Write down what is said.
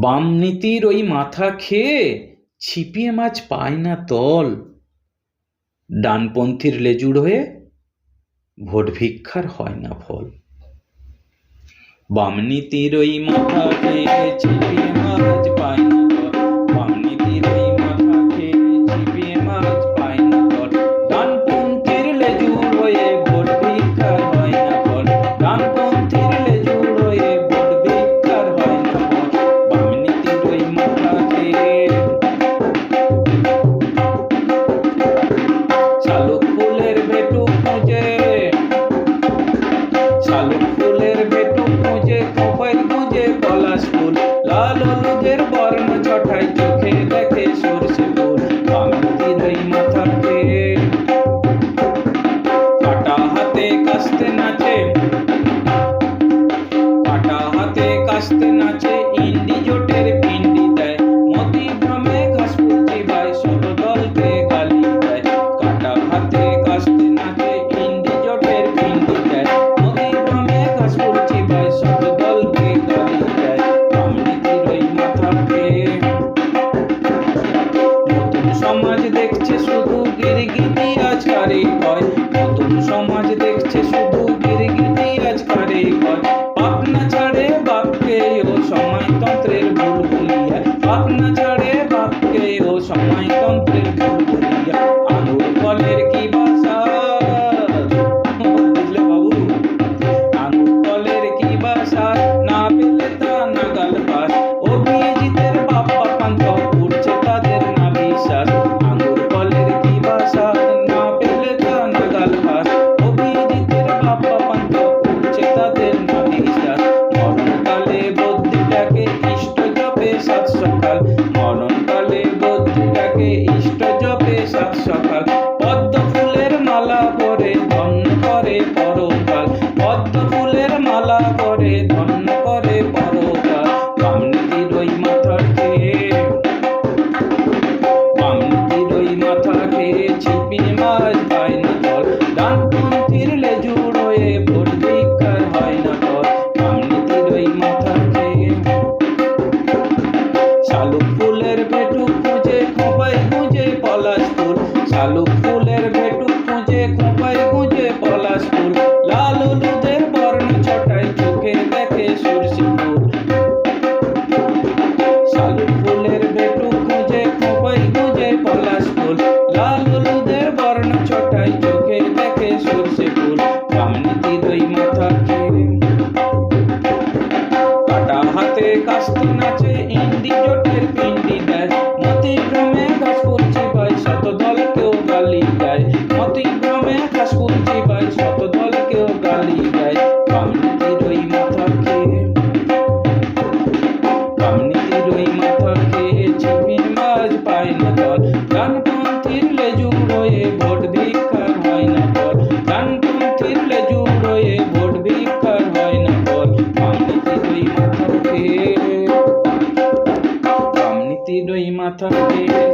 বাম নীতির ওই মাথা খেয়ে ছিপিয়ে মাছ পায় না তল। ডানপন্থীর লেজুড় হয়ে ভোট ভিক্ষার হয় না ফল। বামনীতির ওই মাথা খেয়ে ছিপিয়ে ভিন্ডি জোটের পিন্ডি দেয়। মতি ভ্রমে ঘাস ফুল শত সতদলকে গালি দেয়। কাটা ভাতে কাস্তে নাকে ভিন্ডি জোটের ভিন্ডি দেয়। মতি ভ্রমে ঘাস ফুল শত দলকে গালি দেয়। রামনীতির মাথাকে নতুন সমাজ দেখছে শুধু গিরগিটি আজ কারি হয় নতুন সমাজ দেখছে শুধু Hey, check me. কাস্তি নাচে uma torneira.